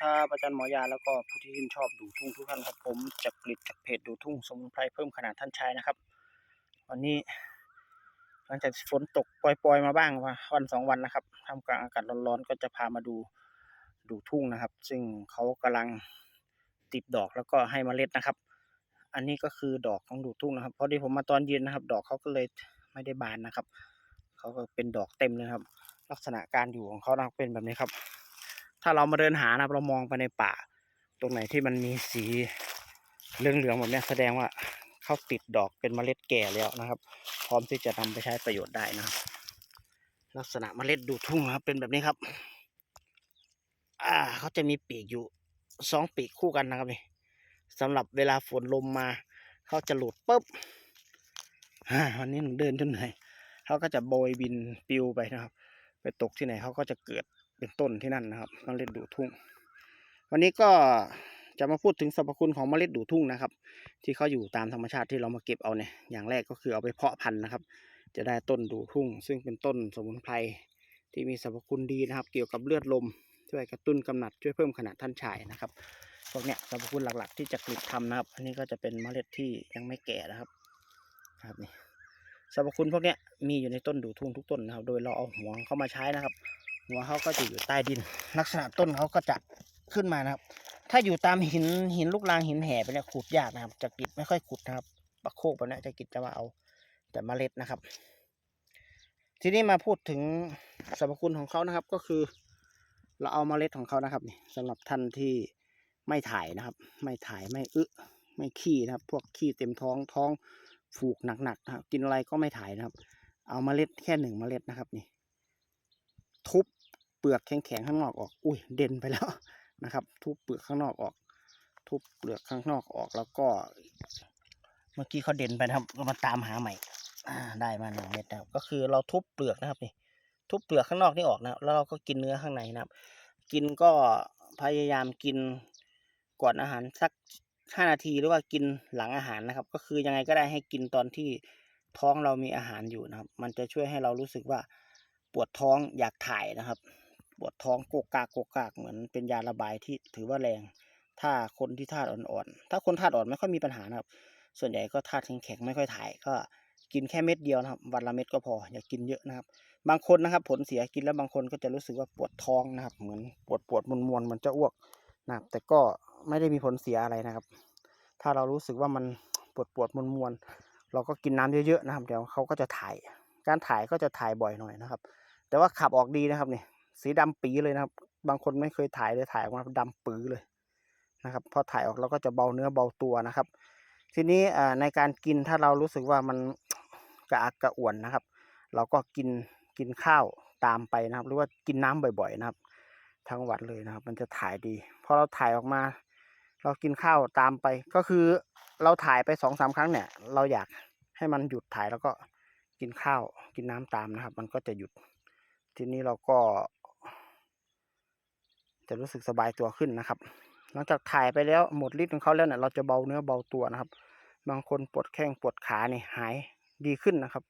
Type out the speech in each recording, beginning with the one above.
ครับอาจารย์หมอยาแล้วก็ผู้ที่ชื่นชอบดูทุ่งทุกท่านครับผมจากกลิดจากเพจดูทุ่งสมุนไพรเพิ่มขนาดท่านชายนะครับ วันนี้หลังจากฝนตกปล่อยๆมาบ้างวันสองวันนะครับท่ามกลางอากาศร้อนๆก็จะพามาดูดูทุ่งนะครับ ซึ่งเขากำลังติดดอกแล้วก็ให้เมล็ดนะครับ อันนี้ก็คือดอกของดูทุ่งนะครับพอดีผมมาตอนเย็นนะครับ ดอกเขาก็เลยไม่ได้บานนะครับเขาก็เป็นดอกเต็มเลยครับ ลักษณะการอยู่ของเขานะเป็นแบบนี้ครับ ถ้าเรามาเดินหานะครับเรามองไปในป่า ตรงไหนที่มันมีสีเหลืองๆแบบเนี้ยแสดงว่าเขาติดดอกเป็นเมล็ดแก่แล้วนะครับ พร้อมที่จะนำไปใช้ประโยชน์ได้นะครับ ลักษณะเมล็ดดูทุ่งนะครับ เป็นแบบนี้ครับ อ่าเขาจะมีปีกอยู่สองปีกคู่กันนะครับนี่สำหรับเวลาฝนลมมาเขาจะหลุดปุ๊บวันนี้หนูเดินจนเหนเขาก็จะโบยบินปิวไปนะครับ ไปตกที่ไหนเขาก็จะเกิด เป็นต้นที่นั่นนะครับเมล็ดดูทุ่ง วันนี้ก็จะมาพูดถึงสรรพคุณของเมล็ดดูทุ่งนะครับ ที่เขาอยู่ตามธรรมชาติที่เรามาเก็บเอาเนี่ยอย่างแรกก็คือเอาไปเพาะพันธุ์นะครับ จะได้ต้นดูทุ่ง ซึ่งเป็นต้นสมุนไพรที่มีสรรพคุณดีนะครับ เกี่ยวกับเลือดลมช่วยกระตุ้นกำหนัดช่วยเพิ่มขนาดท่านชายนะครับพวกเนี้ยสรรพคุณหลักๆ ที่จะกลิดทำนะครับ อันนี้ก็จะเป็นเมล็ดที่ยังไม่แก่นะครับครับนี่สรรพคุณพวกเนี้ยมีอยู่ในต้นดูทุ่งทุกต้นนะครับ โดยเราเอาหัวเข้ามาใช้นะครับ หัวเขาก็จะอยู่ใต้ดิน ลักษณะต้นเขาก็จะขึ้นมานะครับ ถ้าอยู่ตามหินหินลูกรางหินแห่ไปเนี่ยขุดยากนะครับ จะกิดไม่ค่อยขุดนะครับปักโคกแบบเนี้ยจะกิดจะมาเอาแต่เมล็ดนะครับ ทีนี้มาพูดถึงสรรพคุณของเขานะครับก็คือ เราเอาเมล็ดของเขานะครับนี่สำหรับท่านที่ไม่ถ่ายนะครับ ไม่ถ่ายไม่อึไม่ขี้นะครับ พวกขี้เต็มท้องท้องผูกหนักๆนะครับ กินอะไรก็ไม่ถ่ายนะครับ เอาเมล็ดแค่หนึ่งเมล็ดนะครับนี่ ทุบ เปลือกแข็งๆข้างนอกออก อุ้ยเด่นไปแล้วนะครับ ทุบเปลือกข้างนอกออก ทุบเปลือกข้างนอกออกแล้วก็ เมื่อกี้เขาเด่นไปนะครับก็มาตามหาใหม่อได้มาหนึ่งเม็ดนะครับก็คือเราทุบเปลือกนะครับนี่ทุบเปลือกข้างนอกนี่ออกนะแล้วเราก็กินเนื้อข้างในนะครับ กินก็พยายามกินก่อนอาหารสักห้านาทีหรือว่ากินหลังอาหารนะครับ ก็คือยังไงก็ได้ให้กินตอนที่ท้องเรามีอาหารอยู่นะครับ มันจะช่วยให้เรารู้สึกว่าปวดท้องอยากถ่ายนะครับ ปวดท้องโกกากโกกากเหมือนเป็นยาระบายที่ถือว่าแรง ถ้าคนที่ธาตุอ่อนๆ ถ้าคนธาตุอ่อนไม่ค่อยมีปัญหานะครับ ส่วนใหญ่ก็ธาตุแข็งๆไม่ค่อยถ่ายก็กินแค่เม็ดเดียวนะครับ วันละเม็ดก็พออย่ากินเยอะนะครับ บางคนนะครับ ผลเสียกินแล้วบางคนก็จะรู้สึกว่าปวดท้องนะครับ เหมือนปวดปวดมวนมวนมันจะอ้วกนะครับ แต่ก็ไม่ได้มีผลเสียอะไรนะครับ ถ้าเรารู้สึกว่ามันปวดปวดมวนมวนเราก็กินน้ำเยอะๆนะครับ เดี๋ยวเขาก็จะถ่าย การถ่ายก็จะถ่ายบ่อยหน่อยนะครับ แต่ว่าขับออกดีนะครับนี่ สีดำปีเลยนะครับ บางคนไม่เคยถ่ายเลยถ่ายออกมาดำปื้อเลยนะครับ พอถ่ายออกเราก็จะเบาเนื้อเบาตัวนะครับ ทีนี้ในการกินถ้าเรารู้สึกว่ามันกระอักกระอ่วนนะครับ เราก็กินกินข้าวตามไปนะครับ หรือว่ากินน้ำบ่อย ๆ นะครับ ทั้งวันเลยนะครับ มันจะถ่ายดีพอเราถ่ายออกมา เรากินข้าวตามไป ก็คือเราถ่ายไปสองสามครั้งเนี่ย เราอยากให้มันหยุดถ่ายแล้วก็กินข้าวกินน้ำตามนะครับ มันก็จะหยุดทีนี้เราก็ จะรู้สึกสบายตัวขึ้นนะครับ หลังจากถ่ายไปแล้วหมดฤทธิ์ของเขาแล้วเนี่ยเราจะเบาเนื้อเบาตัวนะครับ บางคนปวดแข้งปวดขาเนี่ยหายดีขึ้นนะครับ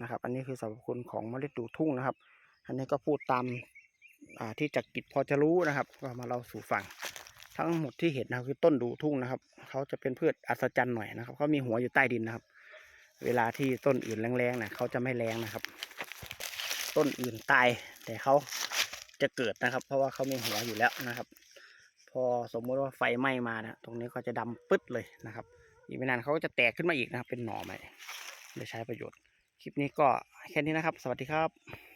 นะครับ อันนี้คือสรรพคุณของเมล็ดดูทุ่งนะครับ อันนี้ก็พูดตามาที่จักกิจพอจะรู้นะครับ ก็มาเล่าสู่ฟังทั้งหมดที่เห็นนะครับคือต้นดูทุ่งนะครับเขาจะเป็นพืชอัศจรรย์หน่อยนะครับเขามีหัวอยู่ใต้ดินนะครับ เวลาที่ต้นอื่นแรงๆนะเขาจะไม่แรงนะครับ ต้นอื่นตายแต่เขา จะเกิดนะครับ เพราะว่าเขามีหัวอยู่แล้วนะครับ พอสมมติว่าไฟไหม้มานะตรงนี้ก็จะดำปึ๊ดเลยนะครับ อีกไม่นานเขาก็จะแตกขึ้นมาอีกนะครับ เป็นหน่อใหม่เลยใช้ประโยชน์ คลิปนี้ก็แค่นี้นะครับ สวัสดีครับ